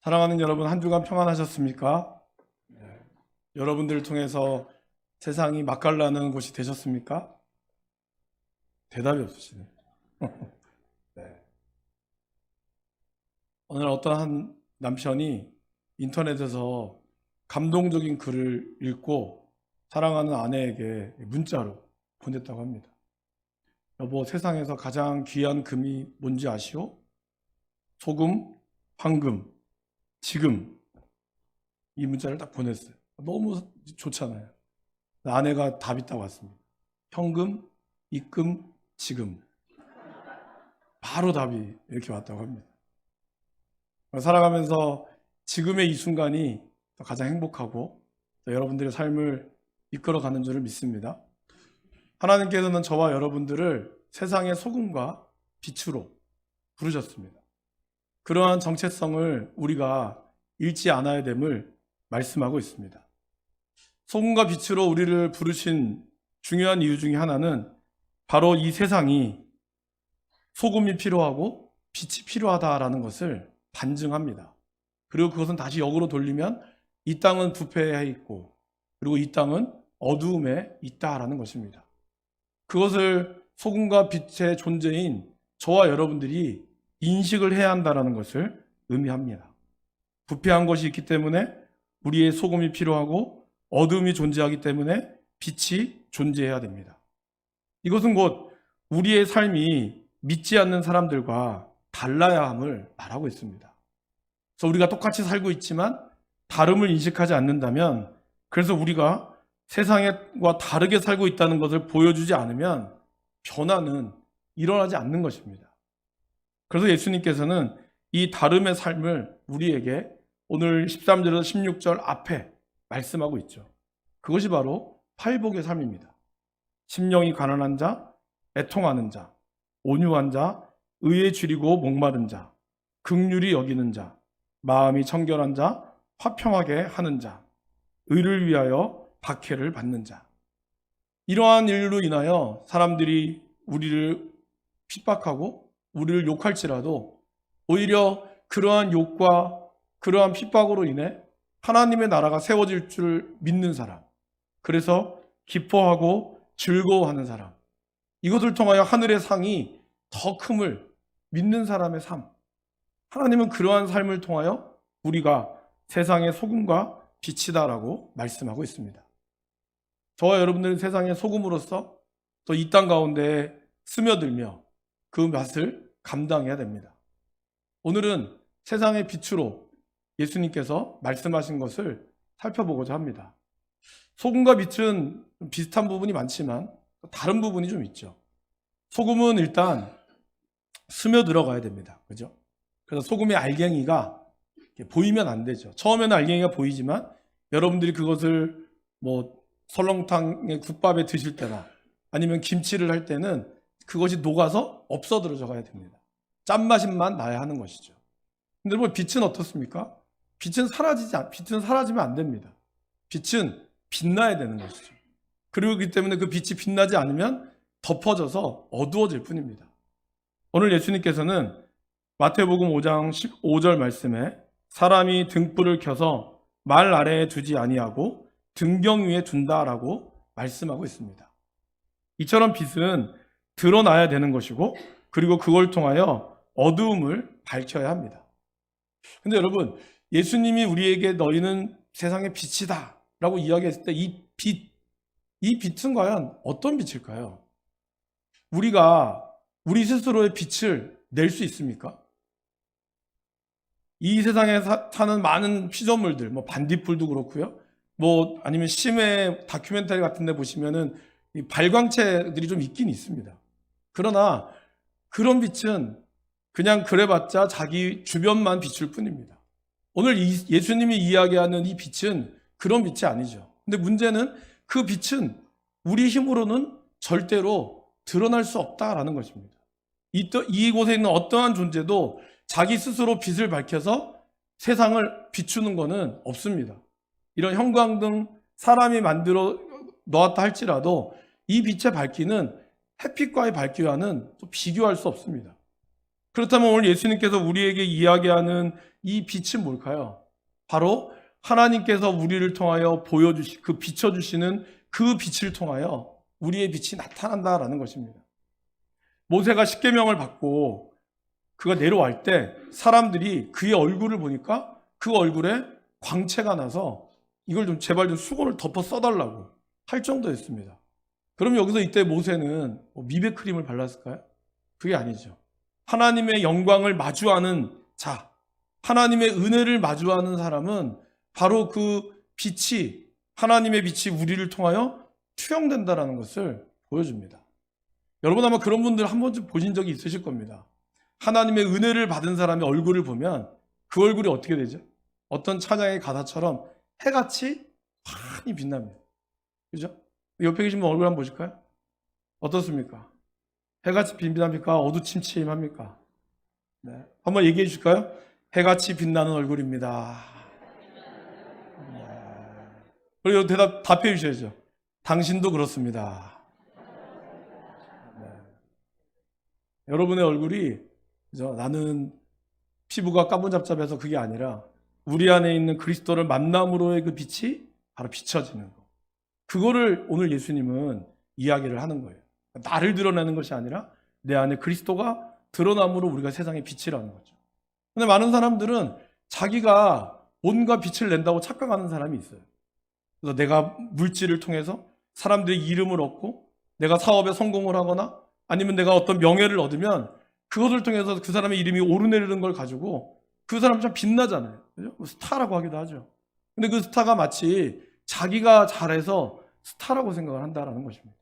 사랑하는 여러분 한 주간 평안하셨습니까? 네. 여러분들을 통해서 세상이 맛깔나는 곳이 되셨습니까? 대답이 없으시네. 네. 오늘 어떤 한 남편이 인터넷에서 감동적인 글을 읽고 사랑하는 아내에게 문자로 보냈다고 합니다. 여보, 세상에서 가장 귀한 금이 뭔지 아시오? 소금, 황금, 지금 이 문자를 딱 보냈어요. 너무 좋잖아요. 아내가 답 있다고 왔습니다. 현금, 입금, 지금. 바로 답이 이렇게 왔다고 합니다. 살아가면서 지금의 이 순간이 가장 행복하고 여러분들의 삶을 이끌어가는 줄을 믿습니다. 하나님께서는 저와 여러분들을 세상의 소금과 빛으로 부르셨습니다. 그러한 정체성을 우리가 잃지 않아야 됨을 말씀하고 있습니다. 소금과 빛으로 우리를 부르신 중요한 이유 중에 하나는 바로 이 세상이 소금이 필요하고 빛이 필요하다라는 것을 반증합니다. 그리고 그것은 다시 역으로 돌리면 이 땅은 부패해 있고 그리고 이 땅은 어두움에 있다라는 것입니다. 그것을 소금과 빛의 존재인 저와 여러분들이 인식을 해야 한다는 것을 의미합니다. 부패한 것이 있기 때문에 우리의 소금이 필요하고 어둠이 존재하기 때문에 빛이 존재해야 됩니다. 이것은 곧 우리의 삶이 믿지 않는 사람들과 달라야 함을 말하고 있습니다. 그래서 우리가 똑같이 살고 있지만 다름을 인식하지 않는다면 그래서 우리가 세상과 다르게 살고 있다는 것을 보여주지 않으면 변화는 일어나지 않는 것입니다. 그래서 예수님께서는 이 다름의 삶을 우리에게 오늘 13절에서 16절 앞에 말씀하고 있죠. 그것이 바로 팔복의 삶입니다. 심령이 가난한 자, 애통하는 자, 온유한 자, 의에 줄이고 목마른 자, 극률이 여기는 자, 마음이 청결한 자, 화평하게 하는 자, 의를 위하여 박해를 받는 자. 이러한 일로 인하여 사람들이 우리를 핍박하고 우리를 욕할지라도 오히려 그러한 욕과 그러한 핍박으로 인해 하나님의 나라가 세워질 줄 믿는 사람. 그래서 기뻐하고 즐거워하는 사람. 이것을 통하여 하늘의 상이 더 큼을 믿는 사람의 삶. 하나님은 그러한 삶을 통하여 우리가 세상의 소금과 빛이다라고 말씀하고 있습니다. 저와 여러분들은 세상의 소금으로서 또 이 땅 가운데 스며들며 그 맛을 감당해야 됩니다. 오늘은 세상의 빛으로 예수님께서 말씀하신 것을 살펴보고자 합니다. 소금과 빛은 비슷한 부분이 많지만 다른 부분이 좀 있죠. 소금은 일단 스며 들어가야 됩니다. 그죠? 그래서 소금의 알갱이가 보이면 안 되죠. 처음에는 알갱이가 보이지만 여러분들이 그것을 뭐 설렁탕에 국밥에 드실 때나 아니면 김치를 할 때는 그것이 녹아서 없어들어져 가야 됩니다. 짠맛만 나야 하는 것이죠. 근데 뭐 빛은 어떻습니까? 빛은 사라지지 않, 빛은 사라지면 안 됩니다. 빛은 빛나야 되는 것이죠. 그리고 그 때문에 그 빛이 빛나지 않으면 덮어져서 어두워질 뿐입니다. 오늘 예수님께서는 마태복음 5장 15절 말씀에 사람이 등불을 켜서 말 아래에 두지 아니하고 등경 위에 둔다라고 말씀하고 있습니다. 이처럼 빛은 드러나야 되는 것이고 그리고 그걸 통하여 어두움을 밝혀야 합니다. 근데 여러분, 예수님이 우리에게 너희는 세상의 빛이다 라고 이야기했을 때 이 빛, 이 빛은 과연 어떤 빛일까요? 우리가 우리 스스로의 빛을 낼 수 있습니까? 이 세상에 사, 는 많은 피조물들, 뭐 반딧불도 그렇고요. 뭐 아니면 심해 다큐멘터리 같은 데 보시면은 이 발광체들이 좀 있긴 있습니다. 그러나 그런 빛은 그냥 그래봤자 자기 주변만 비출 뿐입니다. 오늘 예수님이 이야기하는 이 빛은 그런 빛이 아니죠. 근데 문제는 그 빛은 우리 힘으로는 절대로 드러날 수 없다라는 것입니다. 이곳에 있는 어떠한 존재도 자기 스스로 빛을 밝혀서 세상을 비추는 것은 없습니다. 이런 형광등 사람이 만들어 놓았다 할지라도 이 빛의 밝기는 햇빛과의 밝기와는 또 비교할 수 없습니다. 그렇다면 오늘 예수님께서 우리에게 이야기하는 이 빛은 뭘까요? 바로 하나님께서 우리를 통하여 보여주시, 그 비춰주시는 그 빛을 통하여 우리의 빛이 나타난다라는 것입니다. 모세가 십계명을 받고 그가 내려갈 때 사람들이 그의 얼굴을 보니까 그 얼굴에 광채가 나서 이걸 좀 제발 좀 수건을 덮어 써달라고 할 정도였습니다. 그럼 여기서 이때 모세는 뭐 미백 크림을 발랐을까요? 그게 아니죠. 하나님의 영광을 마주하는 자, 하나님의 은혜를 마주하는 사람은 바로 그 빛이 하나님의 빛이 우리를 통하여 투영된다라는 것을 보여줍니다. 여러분 아마 그런 분들 한 번쯤 보신 적이 있으실 겁니다. 하나님의 은혜를 받은 사람의 얼굴을 보면 그 얼굴이 어떻게 되죠? 어떤 찬양의 가사처럼 해같이 환히 빛납니다. 그죠? 옆에 계신 분 얼굴 한번 보실까요? 어떻습니까? 해같이 빛납니까? 어두침침합니까? 네. 한번 얘기해 주실까요? 해같이 빛나는 얼굴입니다. 네. 그리고 대답 답해 주셔야죠. 당신도 그렇습니다. 네. 여러분의 얼굴이 그죠? 나는 피부가 까분잡잡해서 그게 아니라 우리 안에 있는 그리스도를 만남으로의 그 빛이 바로 비춰지는 거. 그거를 오늘 예수님은 이야기를 하는 거예요. 나를 드러내는 것이 아니라 내 안에 그리스도가 드러남으로 우리가 세상의 빛이라는 거죠. 근데 많은 사람들은 자기가 온갖 빛을 낸다고 착각하는 사람이 있어요. 그래서 내가 물질을 통해서 사람들의 이름을 얻고 내가 사업에 성공을 하거나 아니면 내가 어떤 명예를 얻으면 그것을 통해서 그 사람의 이름이 오르내리는 걸 가지고 그 사람 참 빛나잖아요. 그죠? 스타라고 하기도 하죠. 근데 그 스타가 마치 자기가 잘해서 스타라고 생각을 한다라는 것입니다.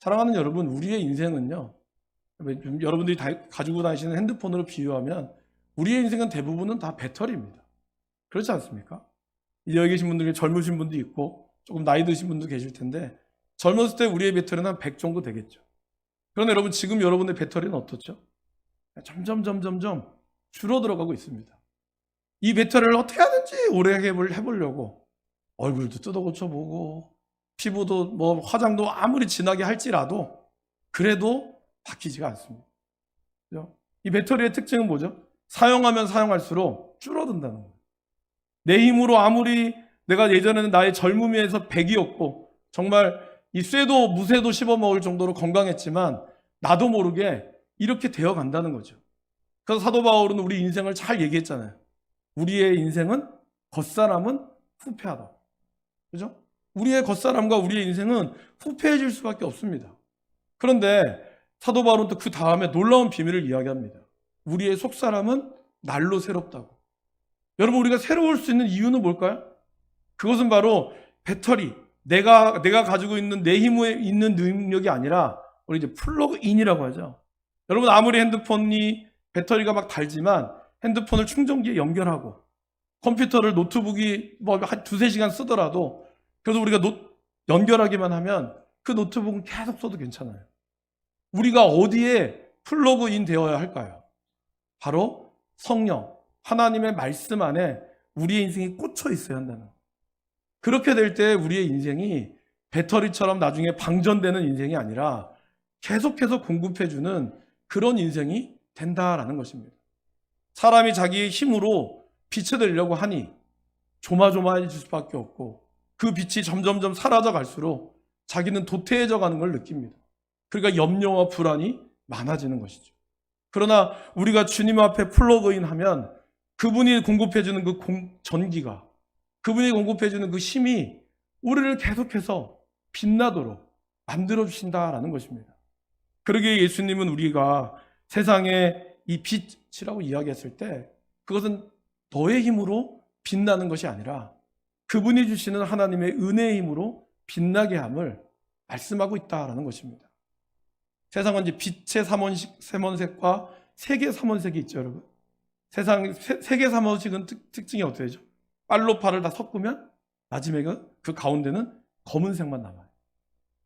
사랑하는 여러분, 우리의 인생은요, 여러분들이 다 가지고 다니시는 핸드폰으로 비유하면 우리의 인생은 대부분은 다 배터리입니다. 그렇지 않습니까? 여기 계신 분들 중에 젊으신 분도 있고 조금 나이 드신 분도 계실 텐데 젊었을 때 우리의 배터리는 한 100 정도 되겠죠. 그런데 여러분 지금 여러분의 배터리는 어떻죠? 점점 점점점 줄어들어가고 있습니다. 이 배터리를 어떻게 하든지 오래 해보려고 얼굴도 뜯어 고쳐보고 피부도 뭐 화장도 아무리 진하게 할지라도 그래도 바뀌지가 않습니다. 그죠? 이 배터리의 특징은 뭐죠? 사용하면 사용할수록 줄어든다는 거예요. 내 힘으로 아무리 내가 예전에는 나의 젊음에서 100이었고 정말 이 쇠도 무쇠도 씹어 먹을 정도로 건강했지만 나도 모르게 이렇게 되어 간다는 거죠. 그래서 사도 바울은 우리 인생을 잘 얘기했잖아요. 우리의 인생은 겉사람은 후패하다. 그죠? 우리의 겉사람과 우리의 인생은 후패해질 수밖에 없습니다. 그런데 사도 바울은 또 그 다음에 놀라운 비밀을 이야기합니다. 우리의 속사람은 날로 새롭다고. 여러분 우리가 새로울 수 있는 이유는 뭘까요? 그것은 바로 배터리, 내가 내가 가지고 있는 내 힘에 있는 능력이 아니라 우리 이제 플러그인이라고 하죠. 여러분 아무리 핸드폰이 배터리가 막 달지만 핸드폰을 충전기에 연결하고 컴퓨터를 노트북이 뭐한 두세 시간 쓰더라도 그래서 우리가 노, 연결하기만 하면 그 노트북은 계속 써도 괜찮아요. 우리가 어디에 플러그인 되어야 할까요? 바로 성령, 하나님의 말씀 안에 우리의 인생이 꽂혀 있어야 한다는 거예요. 그렇게 될 때 우리의 인생이 배터리처럼 나중에 방전되는 인생이 아니라 계속해서 공급해주는 그런 인생이 된다라는 것입니다. 사람이 자기의 힘으로 빛을 내려고 하니 조마조마해질 수밖에 없고 그 빛이 점점점 사라져 갈수록 자기는 도태해져 가는 걸 느낍니다. 그러니까 염려와 불안이 많아지는 것이죠. 그러나 우리가 주님 앞에 플러그인 하면 그분이 공급해주는 그 공- 전기가 그분이 공급해주는 그 힘이 우리를 계속해서 빛나도록 만들어주신다라는 것입니다. 그러기에 예수님은 우리가 세상에 이 빛이라고 이야기했을 때 그것은 너의 힘으로 빛나는 것이 아니라 그분이 주시는 하나님의 은혜의 힘으로 빛나게 함을 말씀하고 있다라는 것입니다. 세상은 이제 빛의 삼원식, 삼원색과 세계 삼원색이 있죠, 여러분. 세상 세, 세계 삼원식은 특, 특징이 어떻게 되죠? 빨로 팔을 다 섞으면 마지막에 그 가운데는 검은색만 남아요.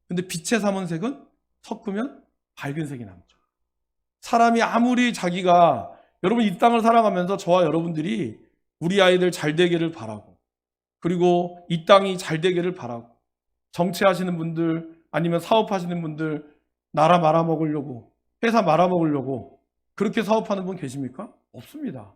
근데 빛의 삼원색은 섞으면 밝은 색이 남죠. 사람이 아무리 자기가 여러분 이 땅을 살아가면서 저와 여러분들이 우리 아이들 잘 되기를 바라고 그리고 이 땅이 잘 되기를 바라고 정치하시는 분들 아니면 사업하시는 분들 나라 말아먹으려고 회사 말아먹으려고 그렇게 사업하는 분 계십니까? 없습니다.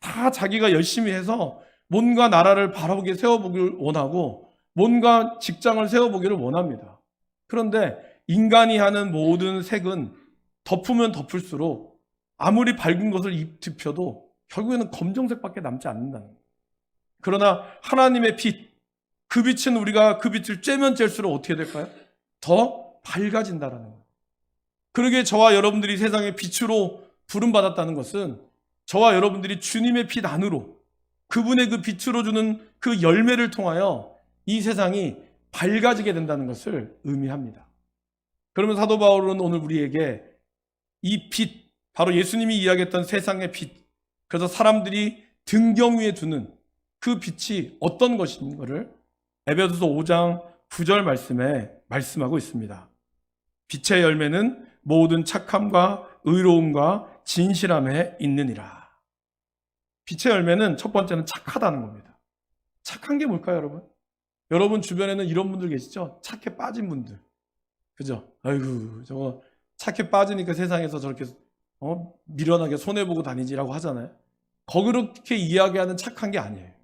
다 자기가 열심히 해서 뭔가 나라를 바라보게 세워보기를 원하고 뭔가 직장을 세워보기를 원합니다. 그런데 인간이 하는 모든 색은 덮으면 덮을수록 아무리 밝은 것을 입혀도 결국에는 검정색밖에 남지 않는다는 거예요. 그러나 하나님의 빛, 그 빛은 우리가 그 빛을 쬐면 쬐수록 어떻게 될까요? 더 밝아진다라는 거예요. 그러게 저와 여러분들이 세상의 빛으로 부름받았다는 것은 저와 여러분들이 주님의 빛 안으로 그분의 그 빛으로 주는 그 열매를 통하여 이 세상이 밝아지게 된다는 것을 의미합니다. 그러면 사도 바울은 오늘 우리에게 이 빛, 바로 예수님이 이야기했던 세상의 빛, 그래서 사람들이 등경 위에 두는 그 빛이 어떤 것인가를 에베소서 5장 9절 말씀에 말씀하고 있습니다. 빛의 열매는 모든 착함과 의로움과 진실함에 있느니라. 빛의 열매는 첫 번째는 착하다는 겁니다. 착한 게 뭘까요, 여러분? 여러분 주변에는 이런 분들 계시죠? 착해 빠진 분들. 그죠? 아이고, 저거 착해 빠지니까 세상에서 저렇게 어? 미련하게 손해보고 다니지라고 하잖아요. 그렇게 이야기하는 착한 게 아니에요.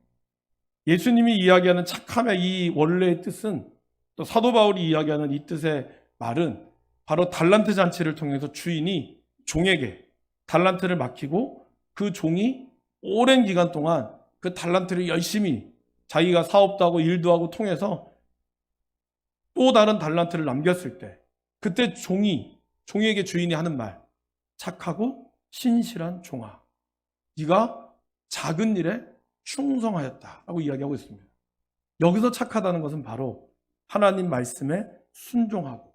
예수님이 이야기하는 착함의 이 원래의 뜻은 또 사도 바울이 이야기하는 이 뜻의 말은 바로 달란트 잔치를 통해서 주인이 종에게 달란트를 맡기고 그 종이 오랜 기간 동안 그 달란트를 열심히 자기가 사업도 하고 일도 하고 통해서 또 다른 달란트를 남겼을 때 그때 종이 종에게 주인이 하는 말 착하고 신실한 종아. 네가 작은 일에 충성하였다라고 이야기하고 있습니다. 여기서 착하다는 것은 바로 하나님 말씀에 순종하고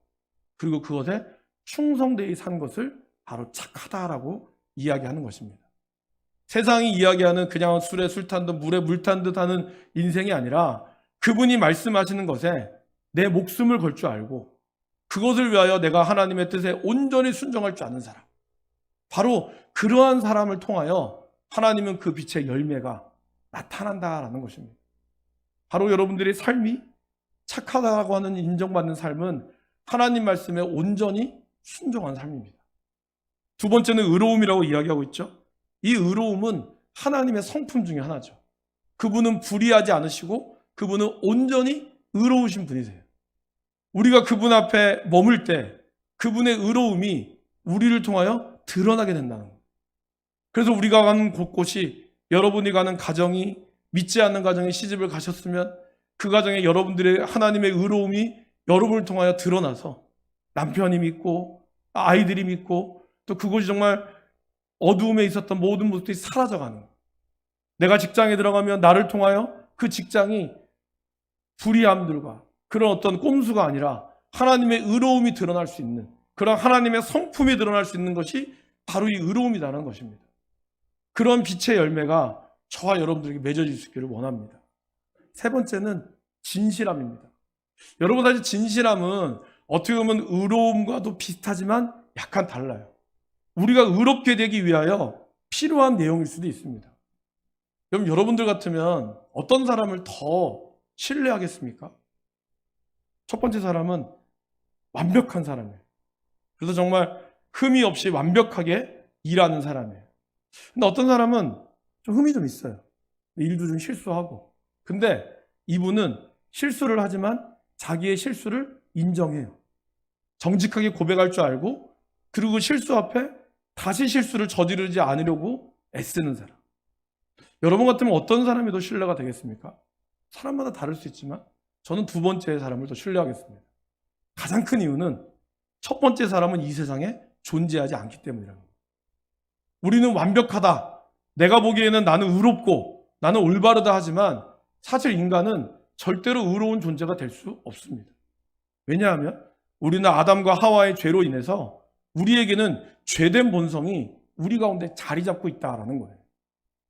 그리고 그것에 충성되이 산 것을 바로 착하다라고 이야기하는 것입니다. 세상이 이야기하는 그냥 술에 술 탄 듯 물에 물 탄 듯 하는 인생이 아니라 그분이 말씀하시는 것에 내 목숨을 걸 줄 알고 그것을 위하여 내가 하나님의 뜻에 온전히 순종할 줄 아는 사람. 바로 그러한 사람을 통하여 하나님은 그 빛의 열매가 나타난다라는 것입니다. 바로 여러분들의 삶이 착하다고 하는 인정받는 삶은 하나님 말씀에 온전히 순종한 삶입니다. 두 번째는 의로움이라고 이야기하고 있죠. 이 의로움은 하나님의 성품 중에 하나죠. 그분은 불의하지 않으시고 그분은 온전히 의로우신 분이세요. 우리가 그분 앞에 머물 때 그분의 의로움이 우리를 통하여 드러나게 된다는 거예요. 그래서 우리가 가는 곳곳이 여러분이 가는 가정이 믿지 않는 가정에 시집을 가셨으면 그 가정에 여러분들의 하나님의 의로움이 여러분을 통하여 드러나서 남편이 믿고 아이들이 믿고 또 그곳이 정말 어두움에 있었던 모든 모습들이 사라져가는. 내가 직장에 들어가면 나를 통하여 그 직장이 불의함들과 그런 어떤 꼼수가 아니라 하나님의 의로움이 드러날 수 있는 그런 하나님의 성품이 드러날 수 있는 것이 바로 이 의로움이라는 것입니다. 그런 빛의 열매가 저와 여러분들에게 맺어질 수 있기를 원합니다. 세 번째는 진실함입니다. 여러분 사실 진실함은 어떻게 보면 의로움과도 비슷하지만 약간 달라요. 우리가 의롭게 되기 위하여 필요한 내용일 수도 있습니다. 그럼 여러분들 같으면 어떤 사람을 더 신뢰하겠습니까? 첫 번째 사람은 완벽한 사람이에요. 그래서 정말 흠이 없이 완벽하게 일하는 사람이에요. 근데 어떤 사람은 좀 흠이 좀 있어요. 일도 좀 실수하고. 근데 이분은 실수를 하지만 자기의 실수를 인정해요. 정직하게 고백할 줄 알고 그리고 실수 앞에 다시 실수를 저지르지 않으려고 애쓰는 사람. 여러분 같으면 어떤 사람이 더 신뢰가 되겠습니까? 사람마다 다를 수 있지만 저는 두 번째 사람을 더 신뢰하겠습니다. 가장 큰 이유는 첫 번째 사람은 이 세상에 존재하지 않기 때문이라는 거예요. 우리는 완벽하다. 내가 보기에는 나는 의롭고 나는 올바르다 하지만 사실 인간은 절대로 의로운 존재가 될 수 없습니다. 왜냐하면 우리는 아담과 하와의 죄로 인해서 우리에게는 죄된 본성이 우리 가운데 자리 잡고 있다라는 거예요.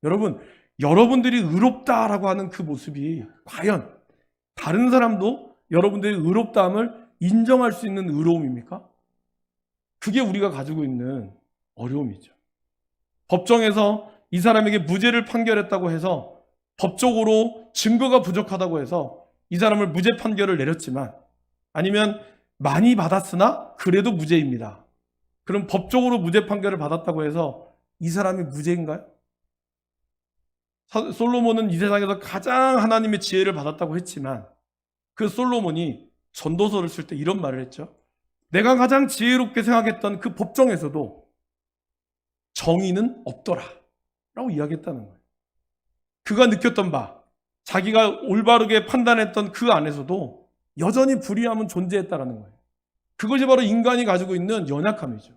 여러분, 여러분들이 의롭다라고 하는 그 모습이 과연 다른 사람도 여러분들의 의롭다함을 인정할 수 있는 의로움입니까? 그게 우리가 가지고 있는 어려움이죠. 법정에서 이 사람에게 무죄를 판결했다고 해서 법적으로 증거가 부족하다고 해서 이 사람을 무죄 판결을 내렸지만 아니면 많이 받았으나 그래도 무죄입니다. 그럼 법적으로 무죄 판결을 받았다고 해서 이 사람이 무죄인가요? 사- 솔로몬은 이 세상에서 가장 하나님의 지혜를 받았다고 했지만 그 솔로몬이 전도서를 쓸 때 이런 말을 했죠. 내가 가장 지혜롭게 생각했던 그 법정에서도 정의는 없더라. 라고 이야기했다는 거예요. 그가 느꼈던 바, 자기가 올바르게 판단했던 그 안에서도 여전히 불의함은 존재했다라는 거예요. 그것이 바로 인간이 가지고 있는 연약함이죠.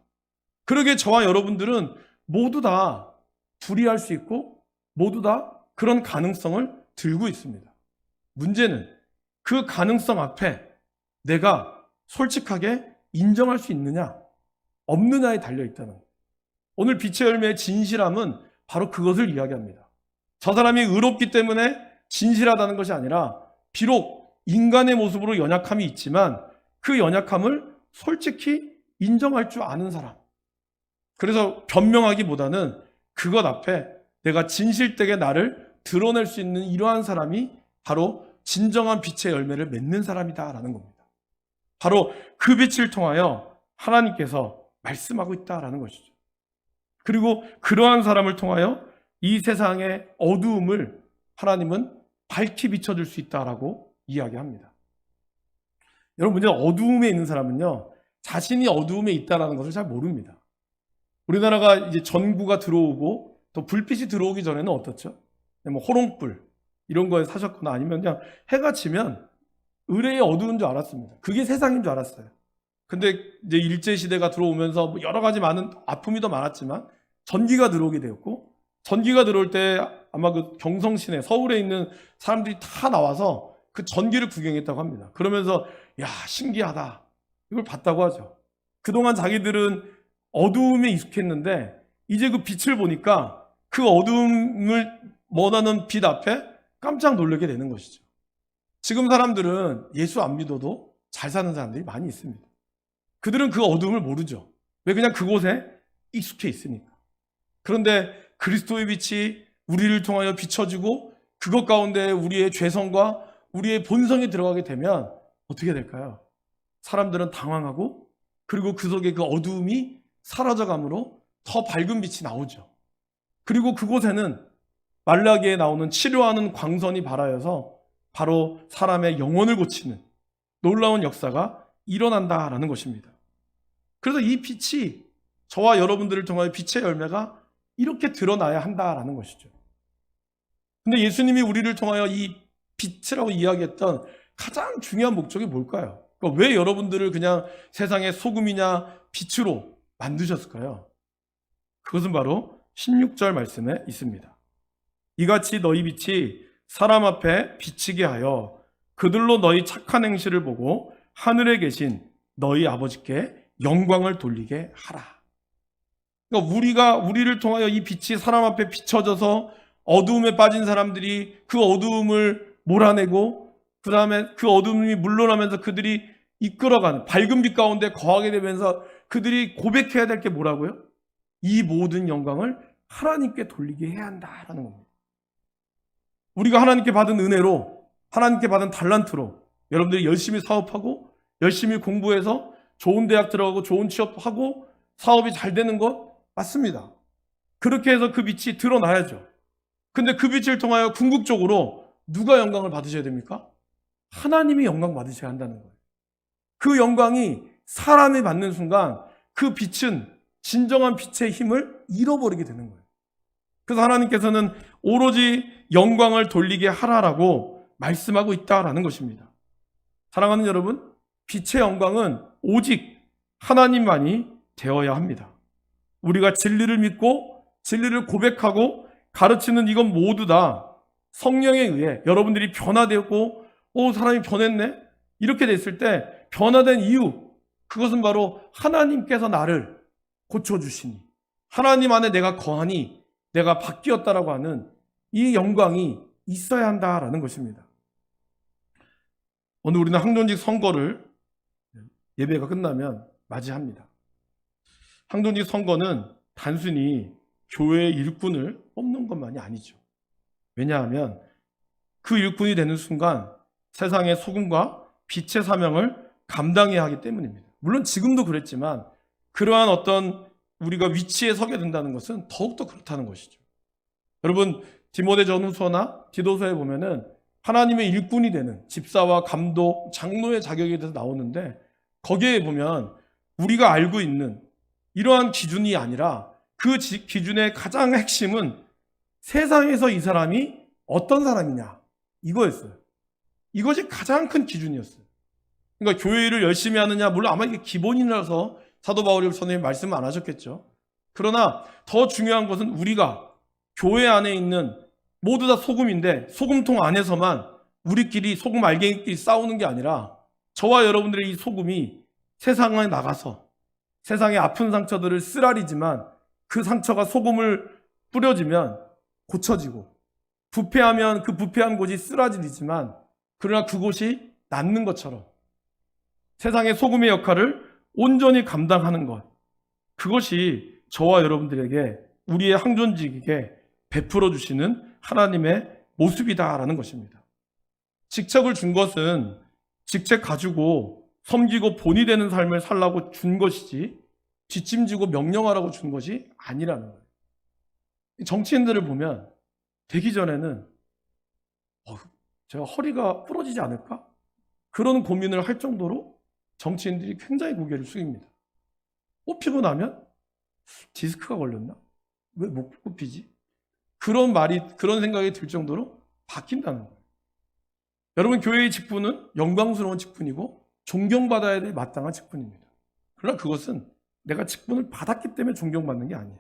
그러게 저와 여러분들은 모두 다 불의할 수 있고 모두 다 그런 가능성을 들고 있습니다. 문제는 그 가능성 앞에 내가 솔직하게 인정할 수 있느냐, 없느냐에 달려 있다는 거예요. 오늘 빛의 열매의 진실함은 바로 그것을 이야기합니다. 저 사람이 의롭기 때문에 진실하다는 것이 아니라 비록 인간의 모습으로 연약함이 있지만 그 연약함을 솔직히 인정할 줄 아는 사람. 그래서 변명하기보다는 그것 앞에 내가 진실되게 나를 드러낼 수 있는 이러한 사람이 바로 진정한 빛의 열매를 맺는 사람이다라는 겁니다. 바로 그 빛을 통하여 하나님께서 말씀하고 있다라는 것이죠. 그리고 그러한 사람을 통하여 이 세상의 어두움을 하나님은 밝히 비춰줄 수 있다라고 이야기합니다. 여러분, 어두움에 있는 사람은요, 자신이 어두움에 있다라는 것을 잘 모릅니다. 우리나라가 이제 전구가 들어오고 또 불빛이 들어오기 전에는 어떻죠? 뭐 호롱불 이런 거에 사셨거나 아니면 그냥 해가 지면 의뢰의 어두운 줄 알았습니다. 그게 세상인 줄 알았어요. 근데 이제 일제 시대가 들어오면서 뭐 여러 가지 많은 아픔이 더 많았지만 전기가 들어오게 되었고 전기가 들어올 때 아마 그 경성 시내 서울에 있는 사람들이 다 나와서 그 전기를 구경했다고 합니다. 그러면서 야 신기하다 이걸 봤다고 하죠. 그동안 자기들은 어두움에 익숙했는데 이제 그 빛을 보니까 그 어두움을 원하는 빛 앞에 깜짝 놀라게 되는 것이죠. 지금 사람들은 예수 안 믿어도 잘 사는 사람들이 많이 있습니다. 그들은 그 어두움을 모르죠. 왜 그냥 그곳에 익숙해 있으니까. 그런데 그리스도의 빛이 우리를 통하여 비춰지고 그것 가운데 우리의 죄성과 우리의 본성이 들어가게 되면 어떻게 될까요? 사람들은 당황하고 그리고 그 속에 그 어두움이 사라져감으로 더 밝은 빛이 나오죠. 그리고 그곳에는 말라기에 나오는 치료하는 광선이 발하여서 바로 사람의 영혼을 고치는 놀라운 역사가 일어난다라는 것입니다. 그래서 이 빛이 저와 여러분들을 통하여 빛의 열매가 이렇게 드러나야 한다라는 것이죠. 근데 예수님이 우리를 통하여 이 빛이라고 이야기했던 가장 중요한 목적이 뭘까요? 그러니까 왜 여러분들을 그냥 세상의 소금이냐 빛으로 만드셨을까요? 그것은 바로 16절 말씀에 있습니다. 이같이 너희 빛이 사람 앞에 비치게 하여 그들로 너희 착한 행실을 보고 하늘에 계신 너희 아버지께 영광을 돌리게 하라. 그러니까 우리가 우리를 통하여 이 빛이 사람 앞에 비춰져서 어두움에 빠진 사람들이 그 어두움을 몰아내고 그 다음에 그 어두움이 물러나면서 그들이 이끌어가는 밝은 빛 가운데 거하게 되면서 그들이 고백해야 될 게 뭐라고요? 이 모든 영광을 하나님께 돌리게 해야 한다라는 겁니다. 우리가 하나님께 받은 은혜로 하나님께 받은 달란트로 여러분들이 열심히 사업하고 열심히 공부해서 좋은 대학 들어가고 좋은 취업하고 사업이 잘 되는 것 맞습니다. 그렇게 해서 그 빛이 드러나야죠. 근데 그 빛을 통하여 궁극적으로 누가 영광을 받으셔야 됩니까? 하나님이 영광 받으셔야 한다는 거예요. 그 영광이 사람이 받는 순간 그 빛은 진정한 빛의 힘을 잃어버리게 되는 거예요. 그래서 하나님께서는 오로지 영광을 돌리게 하라라고 말씀하고 있다라는 것입니다. 사랑하는 여러분, 빛의 영광은 오직 하나님만이 되어야 합니다. 우리가 진리를 믿고 진리를 고백하고 가르치는 이건 모두 다 성령에 의해 여러분들이 변화되었고, 오, 사람이 변했네? 이렇게 됐을 때 변화된 이유, 그것은 바로 하나님께서 나를 고쳐주시니, 하나님 안에 내가 거하니, 내가 바뀌었다라고 하는 이 영광이 있어야 한다라는 것입니다. 오늘 우리는 항존직 선거를 예배가 끝나면 맞이합니다. 항존직 선거는 단순히 교회의 일꾼을 뽑는 것만이 아니죠. 왜냐하면 그 일꾼이 되는 순간 세상의 소금과 빛의 사명을 감당해야 하기 때문입니다. 물론 지금도 그랬지만 그러한 어떤 우리가 위치에 서게 된다는 것은 더욱더 그렇다는 것이죠. 여러분, 디모데 전후서나 디도서에 보면은 하나님의 일꾼이 되는 집사와 감독, 장로의 자격에 대해서 나오는데 거기에 보면 우리가 알고 있는 이러한 기준이 아니라 그 지- 기준의 가장 핵심은 세상에서 이 사람이 어떤 사람이냐 이거였어요. 이것이 가장 큰 기준이었어요. 그러니까 교회를 열심히 하느냐 물론 아마 이게 기본이라서 사도 바울이 선생님 말씀 안 하셨겠죠. 그러나 더 중요한 것은 우리가 교회 안에 있는 모두 다 소금인데 소금통 안에서만 우리끼리 소금 알갱이끼리 싸우는 게 아니라 저와 여러분들의 이 소금이 세상에 나가서 세상의 아픈 상처들을 쓰라리지만 그 상처가 소금을 뿌려지면 고쳐지고 부패하면 그 부패한 곳이 쓰라지지만 그러나 그곳이 낫는 것처럼 세상의 소금의 역할을 온전히 감당하는 것 그것이 저와 여러분들에게 우리의 항존직에게 베풀어 주시는 하나님의 모습이다라는 것입니다. 직책을 준 것은 직책 가지고 섬기고 본이 되는 삶을 살라고 준 것이지 뒷짐지고 명령하라고 준 것이 아니라는 거예요. 정치인들을 보면 되기 전에는 어, 제가 허리가 부러지지 않을까? 그런 고민을 할 정도로 정치인들이 굉장히 고개를 숙입니다. 뽑히고 나면 디스크가 걸렸나? 왜 못 뽑히지? 그런 말이 그런 생각이 들 정도로 바뀐다는 거예요. 여러분 교회의 직분은 영광스러운 직분이고 존경받아야 될 마땅한 직분입니다. 그러나 그것은 내가 직분을 받았기 때문에 존경받는 게 아니에요.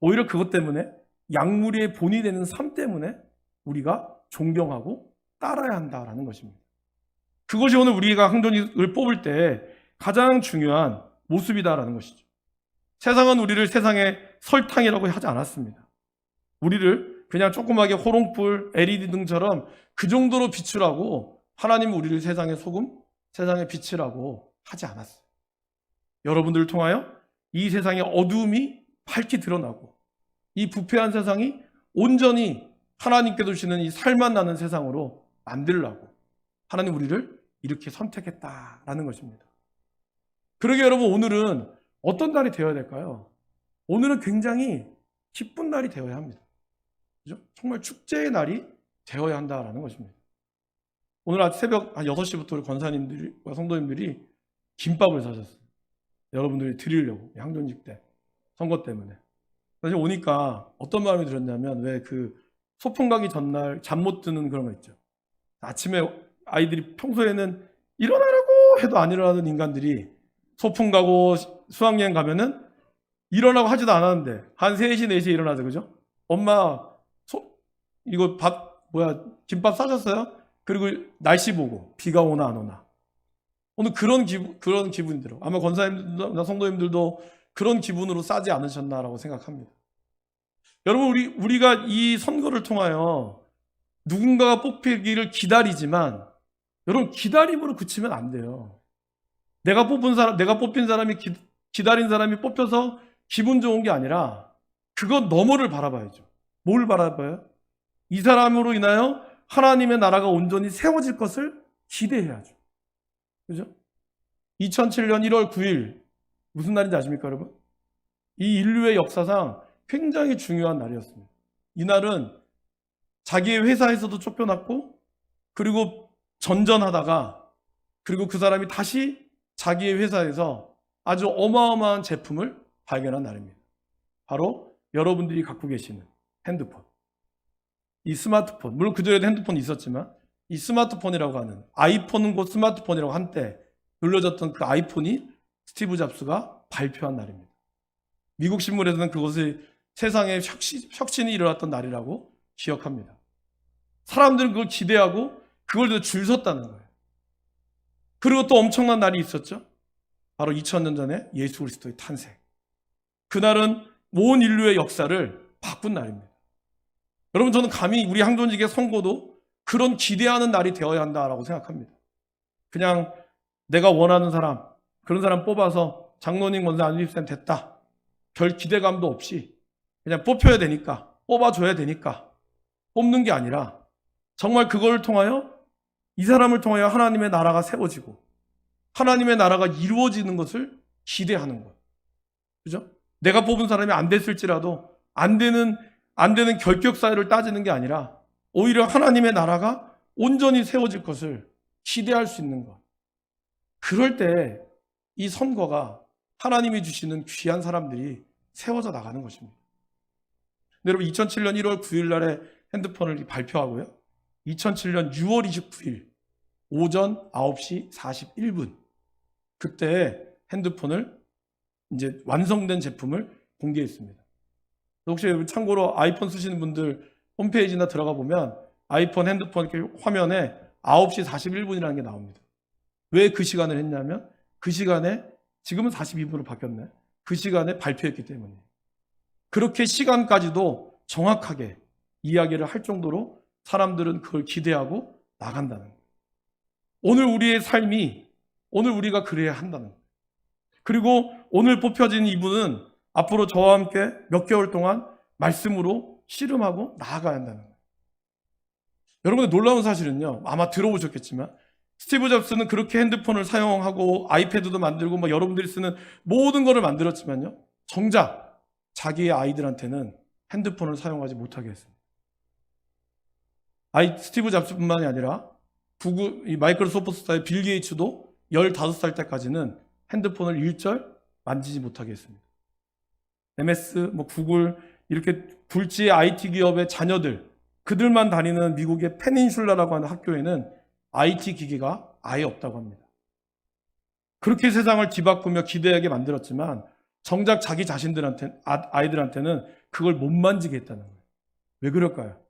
오히려 그것 때문에 약물의 본이 되는 삶 때문에 우리가 존경하고 따라야 한다라는 것입니다. 그것이 오늘 우리가 항존을 뽑을 때 가장 중요한 모습이다라는 것이죠. 세상은 우리를 세상의 설탕이라고 하지 않았습니다. 우리를 그냥 조그맣게 호롱불, LED 등처럼 그 정도로 비추라고 하나님은 우리를 세상의 소금, 세상의 빛이라고 하지 않았어요. 여러분들을 통하여 이 세상의 어두움이 밝게 드러나고 이 부패한 세상이 온전히 하나님께 주시는 이 살만 나는 세상으로 만들라고 하나님 우리를 이렇게 선택했다라는 것입니다. 그러게 여러분 오늘은 어떤 날이 되어야 될까요? 오늘은 굉장히 기쁜 날이 되어야 합니다. 그죠? 정말 축제의 날이 되어야 한다라는 것입니다. 오늘 아침 새벽 한 6시부터 우리 권사님들과 성도님들이 김밥을 사셨어요. 여러분들이 드리려고 향전직 때 선거 때문에. 그래서 오니까 어떤 마음이 들었냐면 왜 그 소풍 가기 전날 잠 못 드는 그런 거 있죠. 아침에 아이들이 평소에는 일어나라고 해도 안 일어나던 인간들이 소풍 가고 수학여행 가면은 일어나고 하지도 않았는데 한 3시, 4시에 일어나죠. 그죠? 엄마 소, 이거 밥 뭐야 김밥 싸셨어요? 그리고 날씨 보고 비가 오나 안 오나 오늘 그런 기분 그런 기분이 들어. 아마 권사님들나 성도님들도 그런 기분으로 싸지 않으셨나라고 생각합니다. 여러분 우리 우리가 이 선거를 통하여 누군가가 뽑히기를 기다리지만 여러분 기다림으로 그치면 안 돼요. 내가 뽑은 사람, 내가 뽑힌 사람이 기, 기다린 사람이 뽑혀서 기분 좋은 게 아니라 그것 너머를 바라봐야죠. 뭘 바라봐요? 이 사람으로 인하여 하나님의 나라가 온전히 세워질 것을 기대해야죠. 그죠? 2007년 1월 9일 무슨 날인지 아십니까, 여러분? 이 인류의 역사상 굉장히 중요한 날이었습니다. 이 날은 자기의 회사에서도 쫓겨났고 그리고 전전하다가 그리고 그 사람이 다시 자기의 회사에서 아주 어마어마한 제품을 발견한 날입니다. 바로 여러분들이 갖고 계시는 핸드폰. 이 스마트폰. 물론 그전에도 핸드폰이 있었지만 이 스마트폰이라고 하는 아이폰은 곧 스마트폰이라고 한때 눌러졌던 그 아이폰이 스티브 잡스가 발표한 날입니다. 미국 신문에서는 그것을 세상에 혁신, 혁신 이 일어났던 날이라고 기억합니다. 사람들은 그걸 기대하고 그걸 줄 섰다는 거예요. 그리고 또 엄청난 날이 있었죠. 바로 2000년 전에 예수 그리스도의 탄생. 그날은 온 인류의 역사를 바꾼 날입니다. 여러분 저는 감히 우리 항존직의 선거도 그런 기대하는 날이 되어야 한다라고 생각합니다. 그냥 내가 원하는 사람, 그런 사람 뽑아서 장로님 권사 안립생 됐다. 별 기대감도 없이 그냥 뽑혀야 되니까, 뽑아줘야 되니까 뽑는 게 아니라 정말 그걸 통하여 이 사람을 통하여 하나님의 나라가 세워지고 하나님의 나라가 이루어지는 것을 기대하는 것. 그죠? 내가 뽑은 사람이 안 됐을지라도 안 되는 안 되는 결격 사유를 따지는 게 아니라 오히려 하나님의 나라가 온전히 세워질 것을 기대할 수 있는 것. 그럴 때 이 선거가 하나님이 주시는 귀한 사람들이 세워져 나가는 것입니다. 네, 여러분 2007년 1월 9일 날에 핸드폰을 발표하고요. 2007년 6월 29일 오전 9시 41분 그때 핸드폰을 이제 완성된 제품을 공개했습니다. 혹시 참고로 아이폰 쓰시는 분들 홈페이지나 들어가 보면 아이폰 핸드폰 화면에 9시 41분이라는 게 나옵니다. 왜 그 시간을 했냐면 그 시간에 지금은 42분으로 바뀌었네. 그 시간에 발표했기 때문에. 그렇게 시간까지도 정확하게 이야기를 할 정도로 사람들은 그걸 기대하고 나간다는. 오늘 우리의 삶이 오늘 우리가 그래야 한다는. 그리고 오늘 뽑혀진 이분은 앞으로 저와 함께 몇 개월 동안 말씀으로 씨름하고 나아가야 한다는 거예요. 여러분들 놀라운 사실은요. 아마 들어보셨겠지만 스티브 잡스는 그렇게 핸드폰을 사용하고 아이패드도 만들고 막 여러분들이 쓰는 모든 것을 만들었지만요. 정작 자기의 아이들한테는 핸드폰을 사용하지 못하게 했습니다. 아이 스티브 잡스뿐만이 아니라 구글 이 마이크로소프트사의 빌 게이츠도 15살 때까지는 핸드폰을 일절 만지지 못하게 했습니다. MS, 뭐 구글 이렇게 굴지 IT 기업의 자녀들 그들만 다니는 미국의 페닌슐라라고 하는 학교에는 IT 기기가 아예 없다고 합니다. 그렇게 세상을 뒤바꾸며 기대하게 만들었지만 정작 자기 자신들한테 아- 아이들한테는 그걸 못 만지게 했다는 거예요. 왜 그럴까요?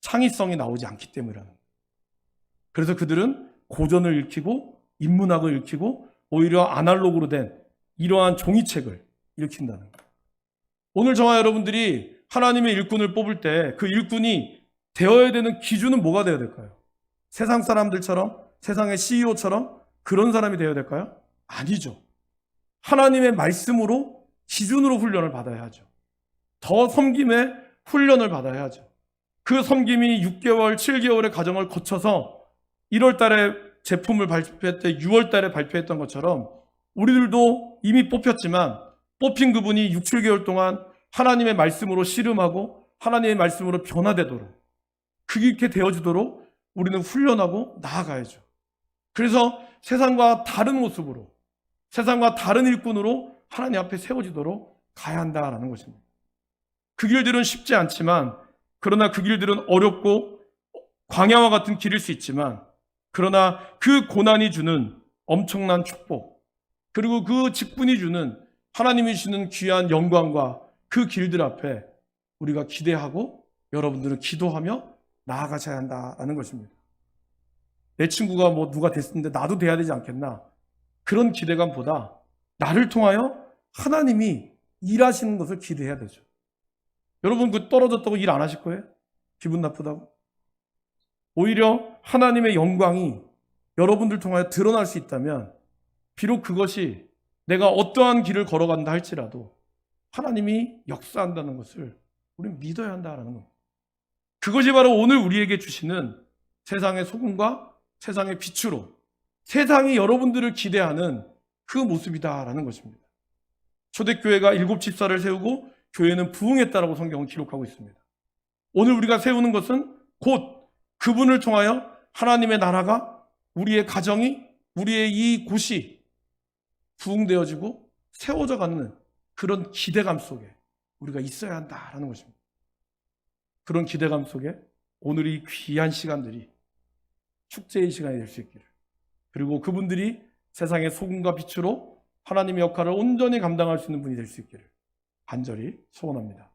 창의성이 나오지 않기 때문이라는 거예요. 그래서 그들은 고전을 읽히고 인문학을 읽히고 오히려 아날로그로 된 이러한 종이책을 읽힌다는 거예요. 오늘 저와 여러분들이 하나님의 일꾼을 뽑을 때 그 일꾼이 되어야 되는 기준은 뭐가 되어야 될까요? 세상 사람들처럼 세상의 CEO처럼 그런 사람이 되어야 될까요? 아니죠. 하나님의 말씀으로 기준으로 훈련을 받아야 하죠. 더 섬김의 훈련을 받아야 하죠. 그 섬김이 6개월, 7개월의 과정을 거쳐서 1월 달에 제품을 발표했을 때 6월 달에 발표했던 것처럼 우리들도 이미 뽑혔지만 뽑힌 그분이 6, 7개월 동안 하나님의 말씀으로 씨름하고 하나님의 말씀으로 변화되도록 그렇게 되어지도록 우리는 훈련하고 나아가야죠. 그래서 세상과 다른 모습으로 세상과 다른 일꾼으로 하나님 앞에 세워지도록 가야 한다라는 것입니다. 그 길들은 쉽지 않지만 그러나 그 길들은 어렵고 광야와 같은 길일 수 있지만 그러나 그 고난이 주는 엄청난 축복 그리고 그 직분이 주는 하나님이 주는 귀한 영광과 그 길들 앞에 우리가 기대하고 여러분들은 기도하며 나아가셔야 한다라는 것입니다. 내 친구가 뭐 누가 됐는데 나도 돼야 되지 않겠나 그런 기대감보다 나를 통하여 하나님이 일하시는 것을 기대해야 되죠. 여러분 그 떨어졌다고 일 안 하실 거예요? 기분 나쁘다고? 오히려 하나님의 영광이 여러분들 통하여 드러날 수 있다면 비록 그것이 내가 어떠한 길을 걸어간다 할지라도 하나님이 역사한다는 것을 우리는 믿어야 한다라는 겁니다. 그것이 바로 오늘 우리에게 주시는 세상의 소금과 세상의 빛으로 세상이 여러분들을 기대하는 그 모습이다라는 것입니다. 초대교회가 일곱 집사를 세우고 교회는 부흥했다라고 성경은 기록하고 있습니다. 오늘 우리가 세우는 것은 곧 그분을 통하여 하나님의 나라가 우리의 가정이 우리의 이 곳이 부흥되어지고 세워져 가는 그런 기대감 속에 우리가 있어야 한다라는 것입니다. 그런 기대감 속에 오늘 이 귀한 시간들이 축제의 시간이 될 수 있기를. 그리고 그분들이 세상의 소금과 빛으로 하나님의 역할을 온전히 감당할 수 있는 분이 될 수 있기를 간절히 소원합니다.